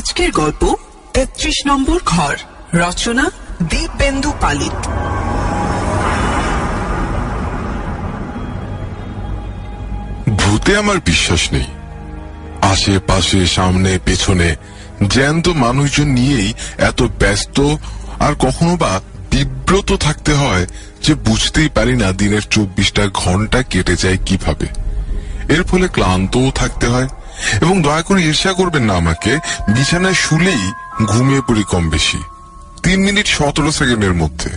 আজকের গল্প তেত্রিশ নম্বর ঘর। রচনা দীপবেন্দু পালিত। ভূতে আমার বিশ্বাস নেই। আশেপাশে, সামনে, পেছনে জ্যান্ত মানুষজন নিয়েই এত ব্যস্ত আর কখনো বা বিব্রত থাকতে হয় যে বুঝতেই পারি না দিনের চব্বিশটা ঘণ্টা কেটে যায় কীভাবে। এর ফলে ক্লান্তও থাকতে হয় এবং দয়া করে ঈর্ষা করবেন না আমাকে। বিছানায় শুলেই ঘুমিয়ে পড়ি কম বেশি। তিন মিনিট সতেরো সেকেন্ডের মধ্যে।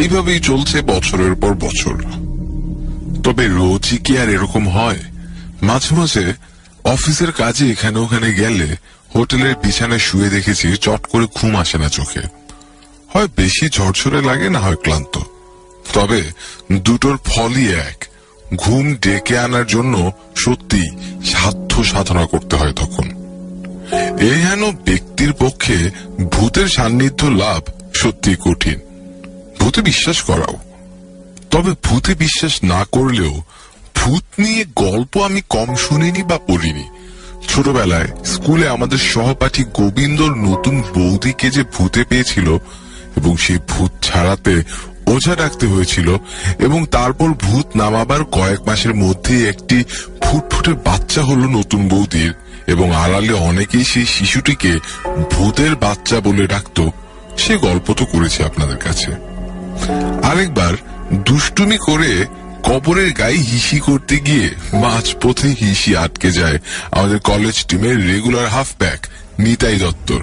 এইভাবেই চলছে বছরের পর বছর। তবে রোজই কি আর এরকম হয়? মাঝে মাঝে অফিসের কাজে এখানে ওখানে গেলে হোটেলের বিছানায় শুয়ে দেখেছি চট করে ঘুম আসে না চোখে। হয় বেশি ঝরঝরে লাগে না হয় ক্লান্ত। তবে দুটোর ফলই এক। ঘুম ডেকে আনার জন্য সত্যি সাধ্য সাধনা করতে হয় তখন। এই হেন ব্যক্তির পক্ষে ভূতের সান্নিধ্য লাভ সত্যি কঠিন। ভূতে বিশ্বাস করাও। তবে ভূতে বিশ্বাস না করলেও ভূত নিয়ে গল্প আমি কম শুনিনি বা পড়িনি। ছোটবেলায় স্কুলে আমাদের সহপাঠী গোবিন্দর নতুন বৌদিকে যে ভূতে পেয়েছিল এবং সেই ভূত ছাড়াতে ওঝা ডাকতে হয়েছিল এবং তারপর ভূত নামাবার কয়েক মাসের মধ্যেই একটি ফুটফুটে বাচ্চা হলো নতুন বৌদির এবং আড়ালে অনেকেই সেই শিশুটিকে ভূতের বাচ্চা বলে ডাকতো। সে গল্প তো করেছে আপনাদের কাছে। আরেকবার দুষ্টুমি করে কবরের গায়ে হিসি করতে গিয়ে মাঝ পথে হিসি আটকে যায় আমাদের কলেজ টিমের রেগুলার হাফ ব্যাক নিতাই দত্তর।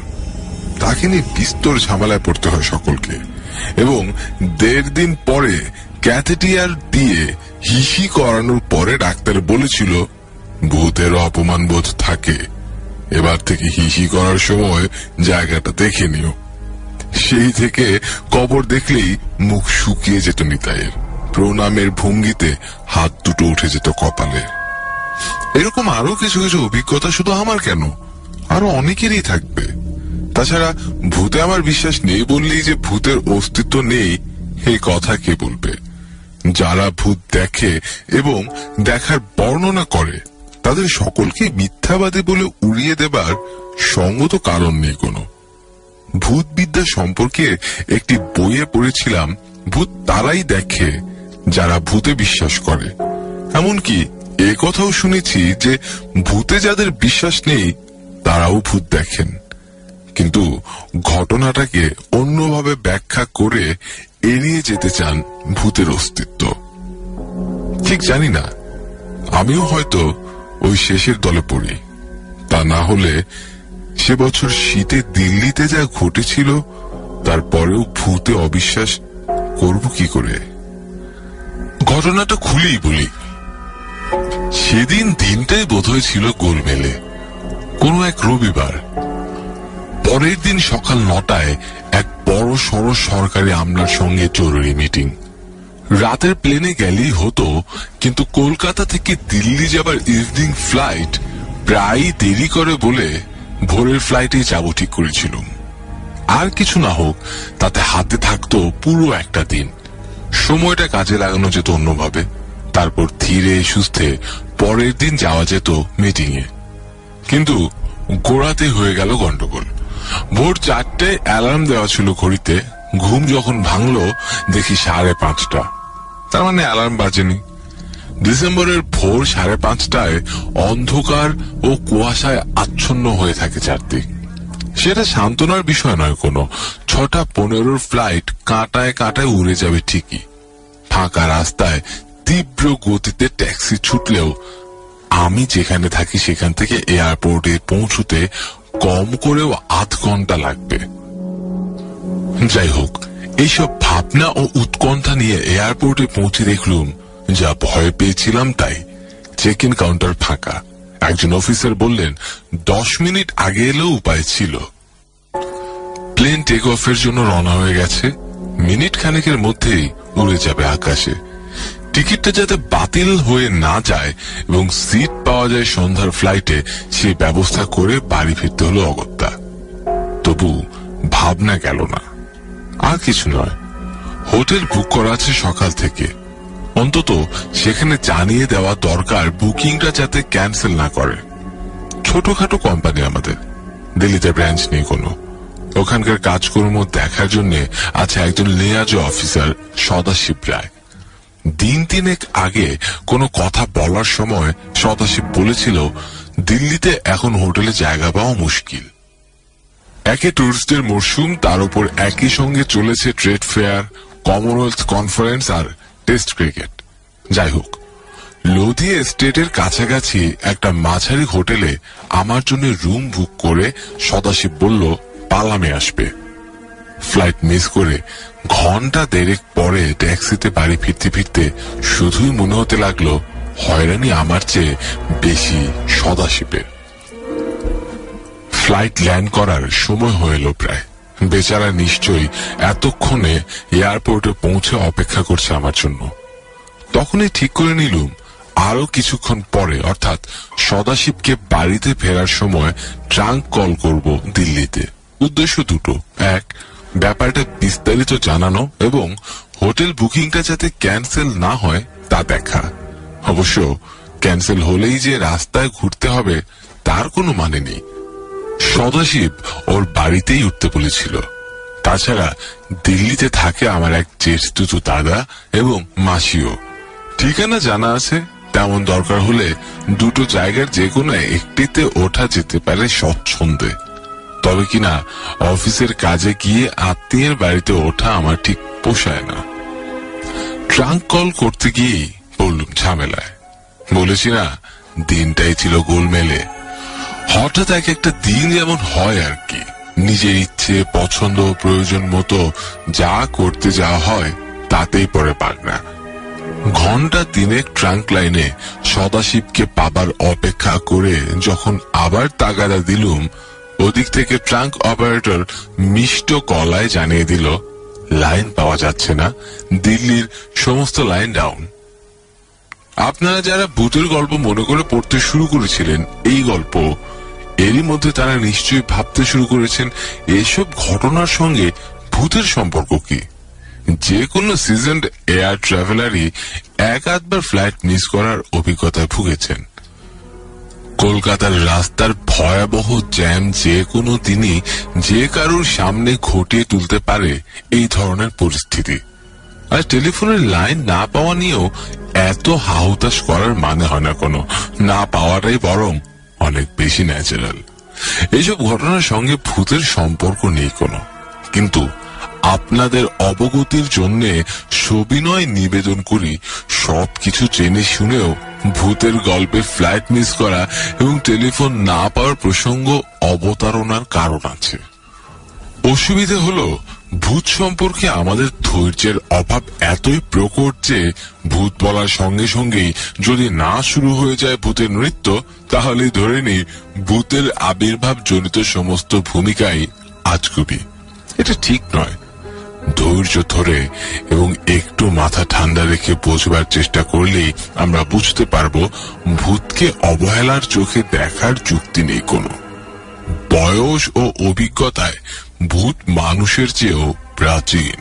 তাকে নিয়ে বিস্তর ঝামেলায় পড়তে হয় সকলকে। এবং দেড় দিন পরে ক্যাথেটিয়ার দিয়ে হিসি করানোর পরে ডাক্তার বলেছিল, ভূতের অপমান বোধ থাকে। এবার থেকে হিসি করার সময় জায়গাটা দেখে নিও। সেই থেকে কবর দেখলেই মুখ শুকিয়ে যেত নিতাইয়ের। প্রণামের ভঙ্গিতে হাত দুটো উঠে যেত কপালে। এরকম আরও কিছু কিছু অভিজ্ঞতা শুধু আমার কেন? আরও অনেকেরই থাকবে। তাছাড়া ভূতে আমার বিশ্বাস নেই বললেই যে ভূতের অস্তিত্ব নেই, এই কথা কে বলবে? যারা ভূত দেখে এবং দেখার বর্ণনা করে, তাদের সকলকে মিথ্যাবাদী বলে উড়িয়ে দেবার সঙ্গত কারণ নেই কোনো। ভূত বিদ্যা সম্পর্কে একটি বইয়ে পড়েছিলাম, ভূত তারাই দেখে যারা ভূতে বিশ্বাস করে। এমনকি এ কথাও শুনেছি যে ভূতে যাদের বিশ্বাস নেই, তারাও ভূত দেখেন। কিন্তু ঘটনাটাকে অন্যভাবে ব্যাখ্যা করে এড়িয়ে যেতে চান ভূতের অস্তিত্ব। ঠিক জানি না, আমিও হয়তো ওই শেষের দলে পড়ি। তা না হলে সে বছর শীতে দিল্লিতে যা ঘটেছিল তারপরেও ভূতে অবিশ্বাস করব কি করে? ঘটনাটা খুলেই বলি। সেদিন দিনটাই বোধহয় ছিল গোলমেলে। কোনো এক রবিবার পরের দিন সকাল নটায় এক বড় সড় সরকারি আমলার সঙ্গে জরুরি মিটিং। রাতের প্লেনে গেলেই হতো, কিন্তু কলকাতা থেকে দিল্লি যাবার ইভিনিং ফ্লাইট প্রায় দেরি করে বলে ভোরের ফ্লাইটে যাব ঠিক করেছিলাম আর কিছু না হোক, তাতে হাতে থাকতো পুরো একটা দিন। সময়টা কাজে লাগানো যেত অন্যভাবে। তারপর ধীরে সুস্থে পরের দিন যাওয়া যেত মিটিং এ কিন্তু গোড়াতে হয়ে গেল গন্ডগোল। ভোর চারটে অ্যালার্ম দেওয়া ছিল ঘড়িতে। ঘুম যখন ভাঙলো, দেখি সাড়ে পাঁচটা। তার মানে অ্যালার্ম বাজেনি। ডিসেম্বরের ভোর সাড়ে পাঁচটায় অন্ধকার ও কুয়াশায় আচ্ছন্ন হয়ে থাকে চারদিক। সেটা সান্ত্বনার বিষয় নয় কোনো। ছটা পনেরোর ফ্লাইট কাঁটায় কাঁটায় উড়ে যাবে ঠিকই। ফাঁকা রাস্তায় তীব্র গতিতে ট্যাক্সি ছুটলেও, আমি যেখানে থাকি সেখান থেকে এয়ারপোর্টে পৌঁছতে কম করেও আধ ঘণ্টা লাগবে। যাই হোক এইসব ভাবনা ও উৎকণ্ঠা নিয়ে এয়ারপোর্টে পৌঁছে দেখলুম, যা ভয় পেয়েছিলাম তাই। চেক ইন কাউন্টার ফাঁকা। একজন অফিসার বললেন, দশ মিনিট আগে এলেও উপায় ছিল। প্লেন টেক অফের জন্য রওনা হয়ে গেছে। মিনিট খানেকের মধ্যেই উড়ে যাবে আকাশে। টিকিটটা যাতে বাতিল হয়ে না যায় এবং সিট পাওয়া যায় সন্ধ্যার ফ্লাইটে, সে ব্যবস্থা করে বাড়ি ফিরতে হলো অগত্যা। তবু ভাবনা গেল না। আর কিছু নয়। হোটেল বুক করা আছে সকাল থেকে। অন্তত সেখানে জানিয়ে দেওয়া দরকার বুকিংটা যাতে ক্যান্সেল না করে। ছোটখাটো কোম্পানি আমাদের। দিল্লিতে ব্রাঞ্চ নেই কোনো। ওখানকার কাজকর্ম দেখার জন্য আছে একজন লেয়াজ অফিসার সদাশিব রায়। দিন তিনেক আগে কোনো কথা বলার সময় সদাশিব বলেছিল, দিল্লিতে এখন হোটেলে জায়গা পাওয়া মুশকিল। একে টুরিস্টদের মরশুম, তার উপর একই সঙ্গে চলেছে ট্রেড ফেয়ার, কমনওয়েলথ কনফারেন্স আর টেস্ট ক্রিকেট। যাই হোক, লোধি এস্টেটের কাছাকাছি একটা মাঝারি হোটেলে আমার জন্য রুম বুক করে সদাশিব বলল, পালামে আসবে। ফ্লাইট মিস করে ঘণ্টা দেড়েক পরে ট্যাক্সিতে বাড়ি ফিরতে ফিরতে শুধুই মনে হতে লাগল, হয়রানি আমার চেয়ে বেশি সদাশিবের ফ্লাইট ল্যান্ড করার সময় হয়ে প্রায়। বেচারা নিশ্চয়ই এতক্ষণে এয়ারপোর্টে পৌঁছে অপেক্ষা করছে আমার জন্য। তখনই ঠিক করে নিলুম আরও কিছুক্ষণ পরে, অর্থাৎ সদাশিবকে বাড়িতে ফেরার সময় ট্রাঙ্ক কল করব দিল্লিতে। উদ্দেশ্য দুটো। এক ব্যাপারটা বিস্তারিত জানানো এবং হোটেল বুকিংটা যাতে ক্যান্সেল না হয়, তা দেখা। অবশ্য ক্যান্সেল হলেই যে রাস্তায় ঘুরতে হবে, তার কোনো মানে নেই। সদাশিব ওর বাড়িতেই উঠতে বলেছিল। তাছাড়া দিল্লিতে থাকে আমার এক জ্যেষ্ঠ দাদা এবং মাসিও। ঠিকানা জানা আছে, তেমন দরকার হলে দুটো জায়গার যে কোনো একটিতে ওঠা যেতে পারে স্বচ্ছন্দে। তবে কিনা অফিসের কাজে গিয়ে আত্মীয়ের বাড়িতে ওঠা আমার ঠিক পোষায় না। ট্রাঙ্ক কল করতে গিয়েই বললুম ঝামেলায়। বলেছি না, দিনটাই ছিল গোলমেলে। হঠাৎ এক একটা দিন যেমন হয় আর কি। নিজের ইচ্ছে, পছন্দ, প্রয়োজন মতো যা করতে যাওয়া হয়, তাতেই পরে পাগনা ঘণ্টা তিনেক ট্রাঙ্ক লাইনে সদাশিবকে পাবার অপেক্ষা করে যখন আবার তাগাদা দিলুম ওদিক থেকে ট্রাঙ্ক অপারেটর মিষ্ট কলায় জানিয়ে দিল, লাইন পাওয়া যাচ্ছে না, দিল্লির সমস্ত লাইন ডাউন। আপনারা যারা ভূতের গল্প মনে করে পড়তে শুরু করেছিলেন, এই গল্প, এরই মধ্যে তারা নিশ্চয়ই ভাবতে শুরু করেছেন, এসব ঘটনার সঙ্গে ভূতের সম্পর্ক কি? যে কোনো সিজন এয়ার ট্রাভেলারই এক আধবার ফ্লাইট মিস করার অভিজ্ঞতায় ভুগেছেন। কলকাতার রাস্তার ভয়াবহ জ্যাম যে কোনো দিনই যে কারোর সামনে ঘটিয়ে তুলতে পারে এই ধরনের পরিস্থিতি। আর টেলিফোনের লাইন না পাওয়া নিয়েও এত হাহুতাশ করার মানে হয় না কোনো। না পাওয়াটাই বরং অনেক বেশি ন্যাচারাল এইসব ঘটনার সঙ্গে ভূতের সম্পর্ক নেই কোনো। কিন্তু আপনাদের অবগতির জন্যে সবিনয় নিবেদন করি, সবকিছু জেনে শুনেও ভূতের গল্পে ফ্লাইট মিস করা এবং টেলিফোন না পাওয়ার প্রসঙ্গ অবতারণার কারণ আছে। অসুবিধে হলো, ভূত সম্পর্কে আমাদের ধৈর্যের অভাব এতই প্রকট যে ভূত বলার সঙ্গে সঙ্গেই যদি না শুরু হয়ে যায় ভূতের নৃত্য, তাহলে ধরে নেই ভূতের আবির্ভাব জনিত সমস্ত ভূমিকাই আজগুবি। এটা ঠিক নয়। ধৈর্য ধরে এবং একটু মাথা ঠান্ডা রেখে বোঝবার চেষ্টা করলেই আমরা বুঝতে পারব ভূতকে অবহেলার চোখে দেখার যুক্তি নেই কোনো। বয়স ও অভিজ্ঞতায় ভূত মানুষের চেয়েও প্রাচীন।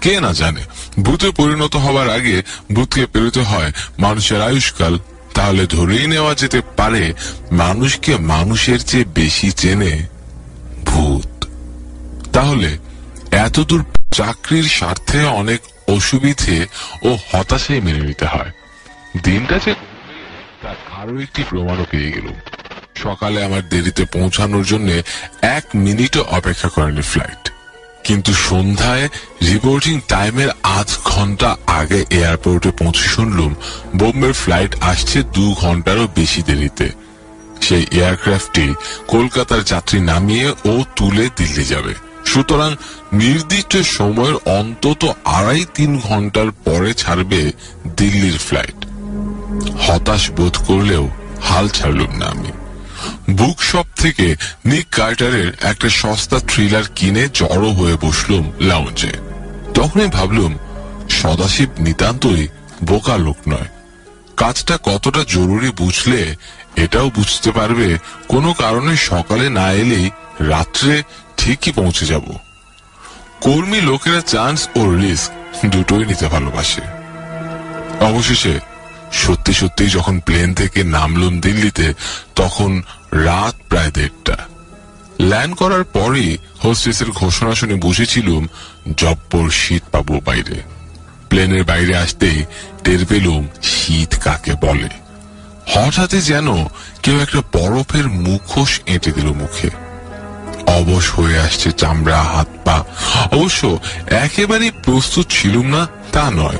কে না জানে, ভূতে পরিণত হবার আগে ভূতকে পেরোতে হয় মানুষের আয়ুষ্কাল। তাহলে ধরেই নেওয়া যেতে পারে মানুষকে মানুষের চেয়ে বেশি চেনে ভূত। তাহলে এতদূর চাকরির স্বার্থে অনেক অসুবিধে ও হতাশাই মেনে নিতে হয়। দিনটা যে তার আরও একটি প্রমাণও পেয়ে গেল সকালে আমার দেরিতে পৌঁছানোর জন্য এক মিনিটও অপেক্ষা করেনি ফ্লাইট কিন্তু সন্ধ্যায় রিপোর্টিং টাইমের আধ ঘণ্টা আগে এয়ারপোর্টে পৌঁছে শুনলুম, বোম্বের ফ্লাইট আসছে দু ঘন্টারও বেশি দেরিতে। সেই এয়ারক্রাফটটি কলকাতার যাত্রী নামিয়ে ও তুলে দিল্লি যাবে। সুতরাং নির্দিষ্ট সময়ের অন্তত আড়াই তিন ঘণ্টার পরে ছাড়বে দিল্লির ফ্লাইট। হতাশ বোধ করলেও হাল ছাড়লুম না আমি। বুক শপ থেকে নিক কার্টারের একটা সস্তা থ্রিলার কিনে জড়ো হয়ে বসলুম লাউঞ্জে। তখনই ভাবলুম, সদাশিব নিতান্তই বোকা লোক নয়। কাজটা কতটা জরুরি বুঝলে এটাও বুঝতে পারবে কোনো কারণে সকালে না এলেই রাত্রে ঠিকই পৌঁছে যাব। কর্মী লোকেরা চান্স ও রিস্ক দুটোই নিতে ভালোবাসে। অবশেষে সত্যি সত্যি যখন প্লেন থেকে নামলুম দিল্লিতে, তখন রাত প্রায় দেড়টা। ল্যান্ড করার পরে হোস্টেসের ঘোষণা শুনে বুঝেছিলুম জব্বর শীত পাবো বাইরে। প্লেনের বাইরে আসতেই টের পেলুম শীত কাকে বলে। হঠাৎই যেন কেউ একটা বরফের মুখোশ এঁটে দিল মুখে। অবশ হয়ে আসছে চামড়া, হাত, পা। অবশ্য একেবারেই প্রস্তুত ছিলুম না, তা নয়।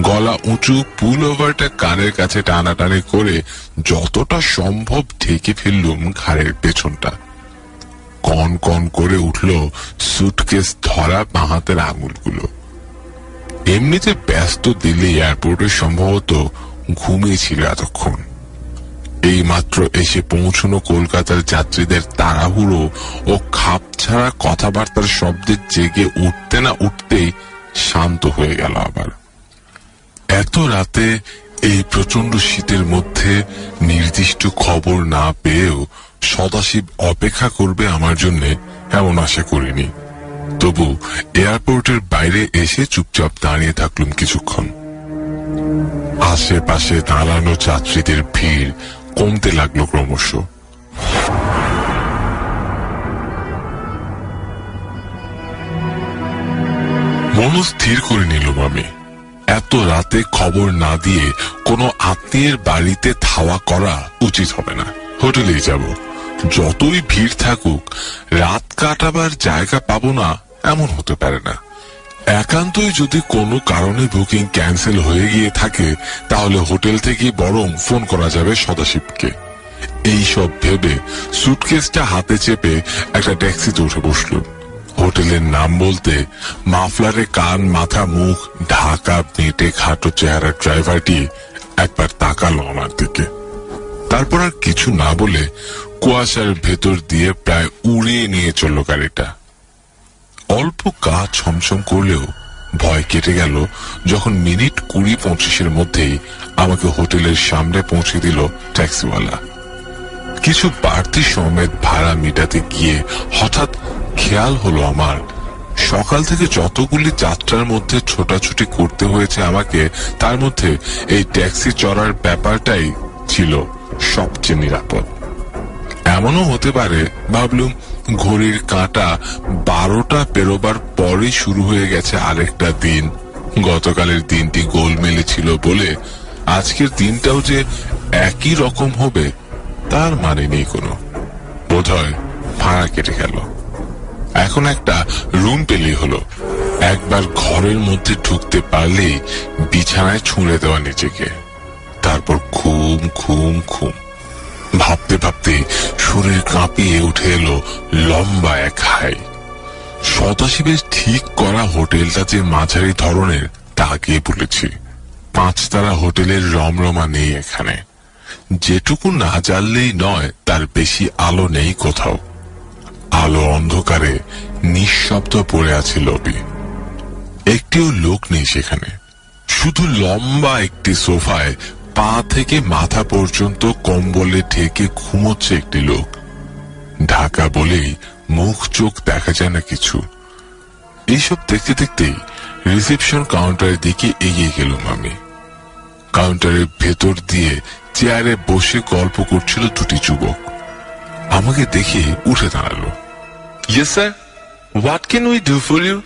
গলা উঁচু পুল ওভারটা কানের কাছে টানাটানি করে যতটা সম্ভব ঢেকে ফেললুম ঘাড়ের পেছনটা। কন কন করে উঠল সুটকেস ধরা বাহাতের আঙুলগুলো। এমনিতে ব্যস্ত দিল্লি এয়ারপোর্টে সম্ভবত ঘুমিয়েছিল এতক্ষণ। এই মাত্র এসে পৌঁছনো কলকাতার যাত্রীদের তাড়াহুড়ো ও খাপ ছাড়া কথাবার্তার শব্দে জেগে উঠতে না উঠতেই শান্ত হয়ে গেল আবার। এত রাতে এই প্রচণ্ড শীতের মধ্যে নির্দিষ্ট খবর না পেয়েও সদাশিব অপেক্ষা করবে আমার জন্য এমন আশা করিনি। তবু এয়ারপোর্টের বাইরে এসে চুপচাপ দাঁড়িয়ে থাকলুম কিছুক্ষণ। আশেপাশে দাঁড়ানো যাত্রীদের ভিড় কমতে লাগল ক্রমশ মনস্থির করে নিলুম আমি এত রাতে খবর না দিয়ে কোনো আত্মীয়ের বাড়িতে থাওয়া করা উচিত হবে না হোটেলেই যাব যতই ভিড় থাকুক রাত কাটাবার জায়গা পাবো না এমন হতে পারে না একান্তই যদি কোনো কারণে বুকিং ক্যান্সেল হয়ে গিয়ে থাকে, তাহলে হোটেল থেকে বরং ফোন করা যাবে সদাশিবকে। এইসব ভেবে সুটকেসটা হাতে চেপে একটা ট্যাক্সিতে উঠে বসলুম হোটেলের নাম বলতে মাফলারে কান, মাথা, মুখ, ঢাকা মেটে খাটো চেহারার ড্রাইভারটি একবার তাকালো আমার দিকে। তারপর আর কিছু না বলে কুয়াশার ভেতর দিয়ে প্রায় উড়িয়ে নিয়ে চলল গাড়িটা। অল্প কাজ ছমছম করলেও ভয় কেটে গেল যখন মিনিট কুড়ি পঁচিশের মধ্যেই আমাকে হোটেলের সামনে পৌঁছে দিল ট্যাক্সিওয়ালা। কিছু বাড়তি সমেত ভাড়া মেটাতে গিয়ে হঠাৎ খেয়াল হলো আমার। সকাল থেকে যতগুলি যাত্রার মধ্যে ছোটাছুটি করতে হয়েছে আমাকে, তার মধ্যে এই ট্যাক্সি চড়ার ব্যাপারটাই ছিল সবচেয়ে নিরাপদ। এমনও হতে পারে, ভাবলুম ঘড়ির কাঁটা বারোটা পেরোবার পরে শুরু হয়ে গেছে আরেকটা দিন। গতকালের দিনটি গোলমেলে ছিল বলে আজকের দিনটাও যে একই রকম হবে, তার মানে নেই কোনো। বোধ হয় কেটে গেল। এখন একটা রুম পেলেই হলো। একবার ঘরের মধ্যে ঢুকতে পারলেই বিছানায় ছুঁড়ে দেওয়া নিজেকে। তারপর ঘুম ঘুম ঘুম। ভাবতে ভাবতে শরীর কাঁপিয়ে উঠে এলো লম্বা এক হাই। সদাশিবের ঠিক করা হোটেলটা যে মাঝারি ধরনের তা গিয়ে বলেছি। পাঁচতারা হোটেলের রমরমা নেই এখানে। যেটুকু না জানলেই নয়, তার বেশি আলো নেই কোথাও। আলো অন্ধকারে নিঃশব্দ পড়ে আছে লবি একটিও লোক নেই সেখানে। শুধু লম্বা একটি সোফায় পা থেকে মাথা পর্যন্ত কম্বলে ঢেকে ঘুমোচ্ছে একটি লোক। ঢাকা বলেই মুখ চোখ দেখা যায় না কিছু। এইসব দেখতে দেখতেই রিসেপশন কাউন্টারের দিকে এগিয়ে গেলুম আমি কাউন্টারের ভেতর দিয়ে চেয়ারে বসে গল্প করছিল দুটি যুবক। আমাকে দেখে উঠে দাঁড়াল। Yes, sir. What can we do for you?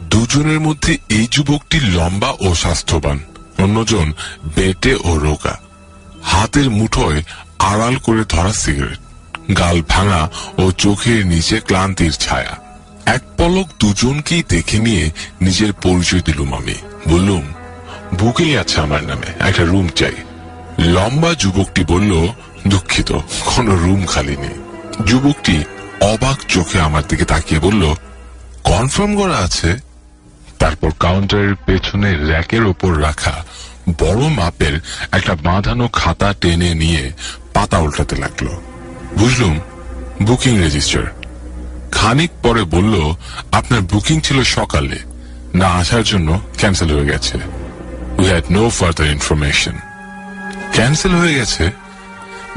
দুজনের মধ্যে এই যুবকটি লম্বা ও স্বাস্থ্যবান। অন্যজন বেটে ও রোগা। হাতের মুঠোয় আড়াল করে ধরা সিগারেট। গাল ভাঙা ও চোখের নিচে ক্লান্তির ছায়া। এক পলক দুজনকেই দেখে নিয়ে নিজের পরিচয় দিলুম আমি বললুম, বুকেই আছে আমার নামে, একটা রুম চাই। লম্বা যুবকটি বলল, দুঃখিত, কোনো রুম খালি নেই। যুবকটি অবাক চোখে আমার দিকে তাকিয়ে বলল, কনফার্ম করা আছে? তারপর কাউন্টারের পেছনে র্যাকের ওপর রাখা বড় মাপের একটা বাঁধানো খাতা টেনে নিয়ে পাতা উল্টাতে লাগল। বুঝলুম? Booking register. খানিক পরে বলল, আপনার বুকিং ছিল সকালে। না আসার জন্য ক্যান্সেল হয়ে গেছে। We had no further information cancel হয়ে গেছে?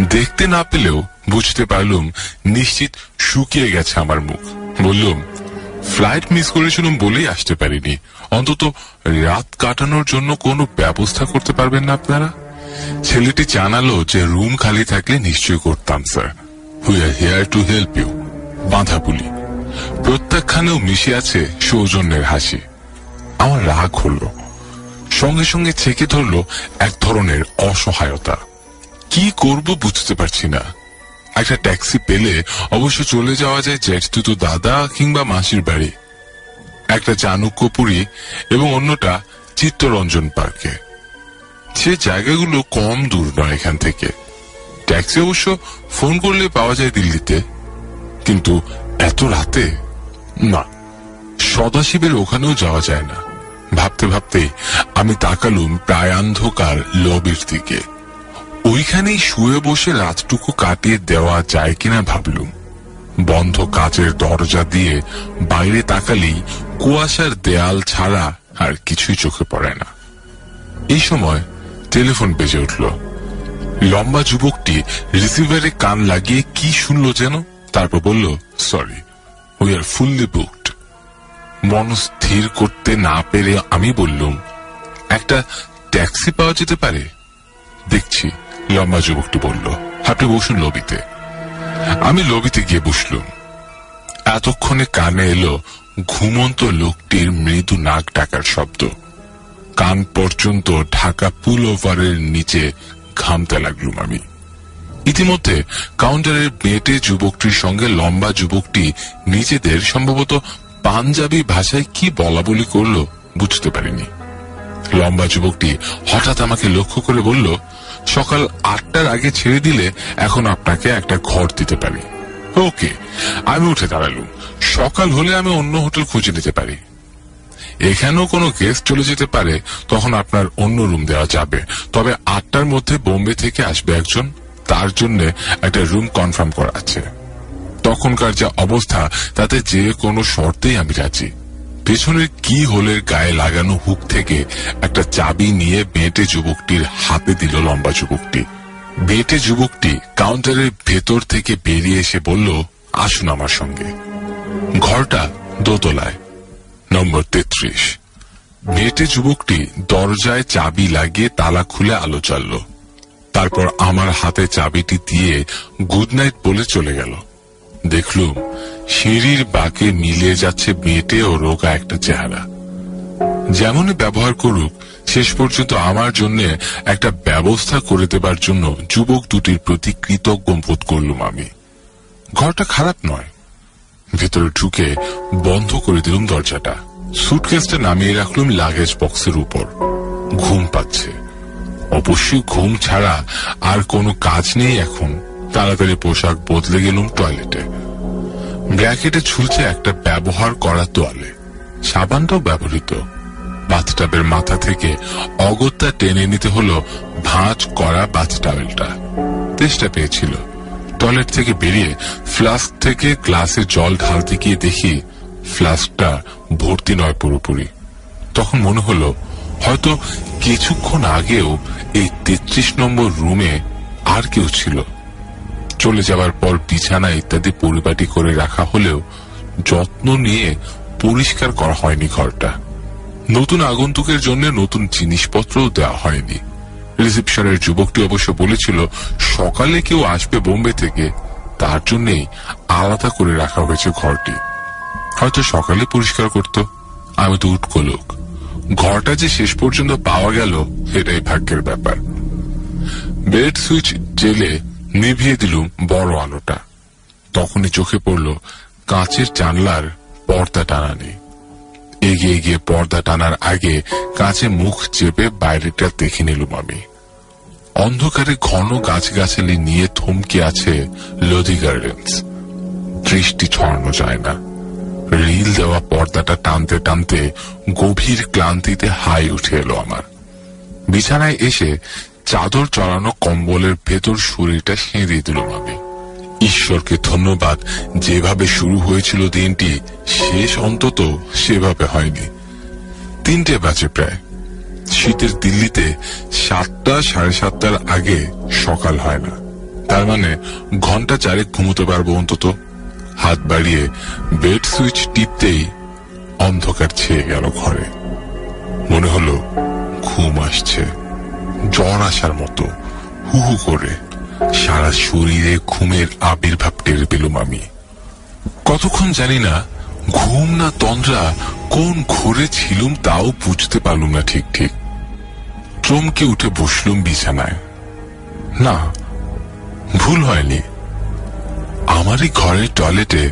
দেখতে না পেলেও বুঝতে পারলুম, নিশ্চিত শুকিয়ে গেছে আমার মুখ। বললুম ফ্লাইট মিস করেছিলাম বলেই আসতে পারিনি। অন্তত রাত কাটানোর জন্য কোনো ব্যবস্থা করতে পারবেন না আপনারা? ছেলেটি জানালো যে রুম খালি থাকলে নিশ্চয় করতাম, sir. We are here to help you বাঁধাপুলি প্রত্যাখ্যানেও মিশে আছে সৌজন্যের হাসি। আমার রাগ হলো। সঙ্গে সঙ্গে ছেকে ধরলো এক ধরনের অসহায়তা। কি করব বুঝতে পারছি না। একটা ট্যাক্সি পেলে অবশ্য চলে যাওয়া যায় জেঠতুতো দাদা কিংবা মাসির বাড়ি। একটা চাণক্যপুরী এবং অন্যটা চিত্তরঞ্জন পার্কে। সে জায়গাগুলো কম দূর নয় এখান থেকে। ট্যাক্সি অবশ্য ফোন করলে পাওয়া যায় দিল্লিতে। কিন্তু এত রাতে? না, সদাশিবের ওখানেও যাওয়া যায় না। ভাবতে ভাবতে আমি তাকালুম প্রায় অন্ধকার লবির দিকে। ওইখানেই শুয়ে বসে রাতটুকু কাটিয়ে দেওয়া যায় কিনা ভাবলুম। বন্ধ কাচের দরজা দিয়ে বাইরে তাকালেই কুয়াশার দেয়াল ছাড়া আর কিছুই চোখে পড়ে না। এই সময় টেলিফোন বেজে উঠল। লম্বা যুবকটি রিসিভারে কান লাগিয়ে কি শুনলো যেন? তারপর বলল sorry we are fully booked মন স্থির করতে না পেরে আমি বললুম, একটা ট্যাক্সি পাওয়া যেতে পারে? দেখছি লম্বা যুবকটি বলল, আপনি বসুন লবিতে। আমি লবিতে গিয়ে বসলুম। এতক্ষণে কানে এলো ঘুমন্ত লোকটির মৃদু নাক ডাকার শব্দ। কান পর্যন্ত ঢাকা পুল ওভারের নিচে ঘামতে লাগলুম আমি। ইতিমধ্যে কাউন্টারের বেটে যুবকটির সঙ্গে লম্বা যুবকটি নিজেদের সম্ভবত পাঞ্জাবি ভাষায় কি বলা বলি করল বুঝতে পারিনি। লম্বা যুবকটি হঠাৎ আমাকে লক্ষ্য করে বলল সকাল আটটার আগে ছেড়ে দিলে এখন আপনাকে একটা ঘর দিতে পারি। ওকে, আমি উঠে দাঁড়ালুম। সকাল হলে আমি অন্য হোটেল খুঁজে নিতে পারি। এখানেও কোনো গেস্ট চলে যেতে পারে, তখন আপনার অন্য রুম দেওয়া যাবে। তবে আটটার মধ্যে বোম্বে থেকে আসবে একজন, তার জন্য একটা রুম কনফার্ম করা আছে। তখনকার যা অবস্থা, তাতে যে কোনো শর্তেই আমি রাজি। পেছনের কি হোলের গায়ে লাগানো হুক থেকে একটা চাবি নিয়ে বেঁটে যুবকটির হাতে দিল লম্বা যুবকটি। বেঁটে যুবকটি কাউন্টারের ভেতর থেকে বেরিয়ে এসে বলল, আসুন আমার সঙ্গে। ঘরটা দোতলায়, নম্বর তেত্রিশ। মেয়েটে যুবকটি দরজায় চাবি লাগিয়ে তালা খুলে আলো চালল। তারপর আমার হাতে চাবিটি দিয়ে গুড নাইট বলে চলে গেল। দেখলুম সিঁড়ির বাঁকে মিলিয়ে যাচ্ছে মেয়েটে ও রোগা একটা চেহারা। যেমনই ব্যবহার করুক, শেষ পর্যন্ত আমার জন্য একটা ব্যবস্থা করে দেবার জন্য যুবক দুটির প্রতি কৃতজ্ঞ বোধ করলুম আমি। ঘরটা খারাপ নয়। ভেতরে ঢুকে বন্ধ করে দিলুম দরজাটা। সুটকেসটা নামিয়ে রাখলুম লাগেজ বক্সের উপর। ঘুম পাচ্ছে। অবশ্যই ঘুম ছাড়া আর কোনো কাজ নেই এখন। তাড়াতাড়ি পোশাক বদলে গেলুম টয়লেটে। ব্র্যাকেটে ঝুলছে একটা ব্যবহার করা তোয়ালে। সাবানটাও ব্যবহৃত। বাথটাবের মাথা থেকে অগত্যা টেনে নিতে হলো ভাঁজ করা বাথটাওয়েলটা তেষ্টা পেয়েছিল। টয়লেট থেকে বেরিয়ে ফ্লাস্ক থেকে গ্লাসে জল ঢালতে গিয়ে দেখি ফ্লাস্কটা ভর্তি নয় পুরোপুরি। তখন মনে হলো, হয়তো কিছুক্ষণ আগেও এই তেত্রিশ নম্বর রুমে আর কেউ ছিল। চলে যাওয়ার পর বিছানা ইত্যাদি পরিপাটি করে রাখা হলেও যত্ন নিয়ে পরিষ্কার করা হয়নি ঘরটা। নতুন আগন্তুকের জন্য নতুন জিনিসপত্রও দেওয়া হয়নি। রিসেপশনের যুবকটি অবশ্য বলেছিল, সকালে কেউ আসবে বোম্বে থেকে, তার জন্যই আলাদা করে রাখা হয়েছে ঘরটি। হয়তো সকালে পরিষ্কার করত। আমি তো উটকো লোক। ঘরটা যে শেষ পর্যন্ত পাওয়া গেল, এটাই ভাগ্যের ব্যাপার। বেড সুইচ জেলে নিভিয়ে দিলুম বড় আলোটা। তখনই চোখে পড়ল কাঁচের জানলার পর্দা টানা নেই এগিয়ে গিয়ে পর্দা টানার আগে কাঁচে মুখ চেপে বাইরেটা দেখে নিলুম আমি। অন্ধকারে ঘন গাছগাছালি নিয়ে থমকে আছে লোধি গার্ডেন্স। দৃষ্টি ছড়ানো যায় না। রিল দেওয়া পর্দাটা টানতে টানতে গভীর ক্লান্তিতে হাই উঠে এলো আমার। বিছানায় এসে চাদর চড়ানো কম্বলের ভেতর শরীরটা সেঁড়ে দিল আমি ঈশ্বরকে ধন্যবাদ, যেভাবে শুরু হয়েছিল দিনটি, শেষ অন্তত সেভাবে হয়নি। তিনটে বাজে প্রায়। শীতের দিল্লিতে সাতটা সাড়ে সাতটার আগে সকাল হয় না। তার মানে ঘণ্টা চারেক ঘুমোতে পারব অন্তত। হাত বাড়িয়ে বেড সুইচ টিপতেই অন্ধকার ছেয়ে গেল ঘরে। মনে হলো ঘুম আসছে। জ্বর আসার মতো হু হু করে সারা শরীরে ঘুমের আবির্ভাব টের পেলুম আমি। কতক্ষণ জানি না ঘুম না তন্দ্রা কোন ঘোরে ছিলুম তাও বুঝতে পারলুম না ঠিক ঠিক। চমকে উঠে বসলুম বিছানায়। না, ভুল হয়নি। আমারই ঘরের টয়লেটে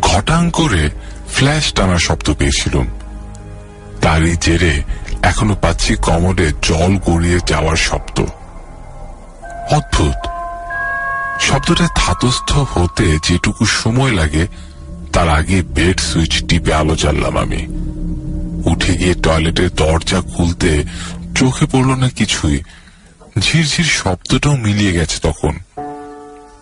ঘটাং করে ফ্ল্যাশ টানার শব্দ পেয়েছিলুম। তারই জেরে এখনও পাচ্ছি কমোডে জল গড়িয়ে যাওয়ার শব্দ। অদ্ভুত। শব্দটা ধাতস্থ হতে যেটুকু সময় লাগে, তার আগে বেড সুইচ টিপে আলো জ্বাললাম আমি। উঠে গিয়ে টয়লেটের দরজা খুলতে চোখে পড়ল না কিছুই। ঝিরঝির শব্দটাও মিলিয়ে গেছে তখন।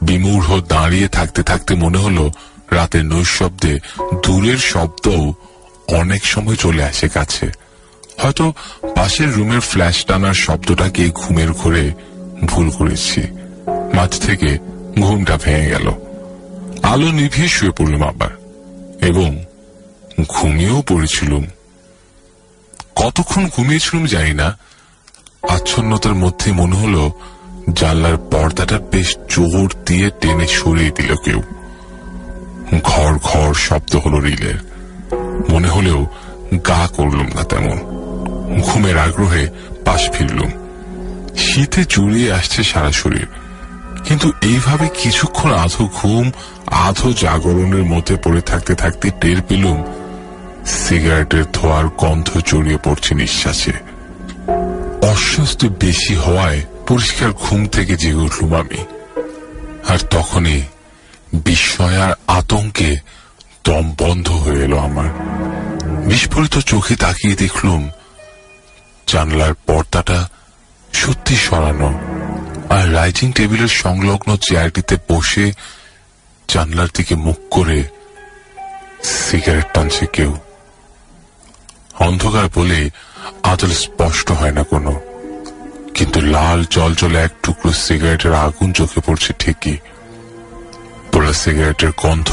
বিমূঢ় দাঁড়িয়ে থাকতে থাকতে মনে হলো, রাতের নৈশব্দে দূরের শব্দও অনেক সময় চলে আসে কাছে। হয়তো পাশের রুমের ফ্ল্যাশ টানার শব্দটাকে ঘুমের ঘরে ভুল করেছি। মাঝ থেকে ঘুমটা ভেঙে গেল। আলো নিভিয়ে শুয়ে পড়লাম আবার, এবং ঘুমিয়েও পড়েছিলুম। কতক্ষণ ঘুমিয়েছিলুম জানি না। আচ্ছন্নতার মধ্যে মনে হলো জানলার পর্দাটা বেশ জোর দিয়ে টেনে সরিয়ে দিল কেউ। ঘর ঘর শব্দ হলো রিলের। মনে হলেও গা করলুম না তেমন। ঘুমের আগ্রহে পাশ ফিরলুম শীতে জড়িয়ে আসছে সারা শরীর। কিন্তু এইভাবে কিছুক্ষণ আধো ঘুম, আধো জাগরণের মধ্যে পড়ে থাকতে থাকতে টের পেলুম, সিগারেটের ধোয়ার গন্ধ জড়িয়ে পড়ছে নিঃশ্বাসে। অস্বস্তি বেশি হওয়ায় পরিষ্কার ঘুম থেকে জেগে উঠলুম আমি। আর তখনই বিস্ময় আর আতঙ্কে দম বন্ধ হয়ে এলো আমার। বিস্ফোরিত চোখে তাকিয়ে দেখলুম জানলার পর্দাটা সত্যি সরানো আর রাইজিং টেবিলের সংলগ্ন চেয়ারটিতে বসে জানলার দিকে মুখ করে সিগারেট টানছে কেউ। অন্ধকার বলে আদল স্পষ্ট হয় না কোনো, কিন্তু লাল জল জলে এক টুকরো সিগারেটের আগুন চোখে পড়ছে ঠিকই। পোড়া সিগারেটের গন্ধ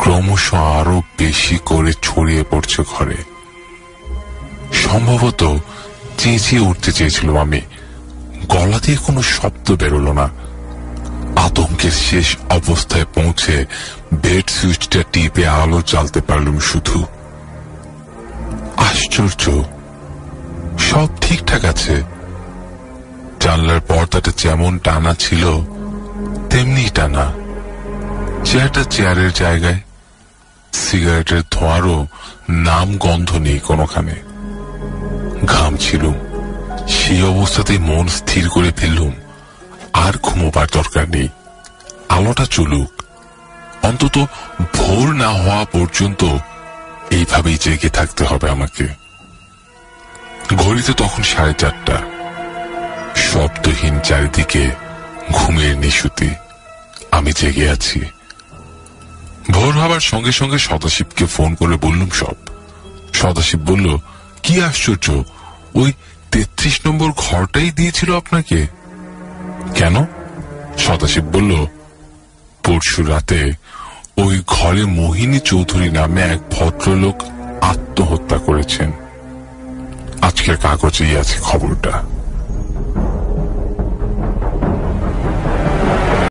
ক্রমশ আরও বেশি করে ছড়িয়ে পড়ছে ঘরে। সম্ভবত চেঁচিয়ে উঠতে চেয়েছিলাম আমি। গলা দিয়ে কোনো শব্দ বেরোলো না। আতঙ্কের শেষ অবস্থায় পৌঁছে বেড সুইচটা টিপে আলো জ্বালতে পারলুম শুধু। আশ্চর্য, সব ঠিকঠাক আছে। জানলার পর্দাটা যেমন টানা ছিল, তেমনি টানা। চেয়ারটা চেয়ারের জায়গায়, সিগারেটের ধোঁয়ারও নাম গন্ধ নেই কোনোখানে। ঘাম ছিলুম। সেই অবস্থাতেই মন স্থির করে ফেললুম। আর ঘুমোবার দরকার নেই। আলোটা চলুক। অন্তত ভোর না হওয়া পর্যন্ত এইভাবেই জেগে থাকতে হবে আমাকে। ঘড়িতে তখন সাড়ে চারটা। শব্দহীন চারিদিকে ঘুমের নিশুতি। আমি জেগে আছি। ভোর হবার সঙ্গে সঙ্গে সদাশিবকে ফোন করে বললুম সব। সদাশিব বলল কি আশ্চর্য? ওই তেত্রিশ নম্বর ঘরটাই দিয়েছিল আপনাকে? কেন? সদাশিব বলল, পরশু রাতে ওই ঘরে মোহিনী চৌধুরী নামে এক ভদ্রলোক আত্মহত্যা করেছেন। আজকের কাগজেই আছে খবরটা।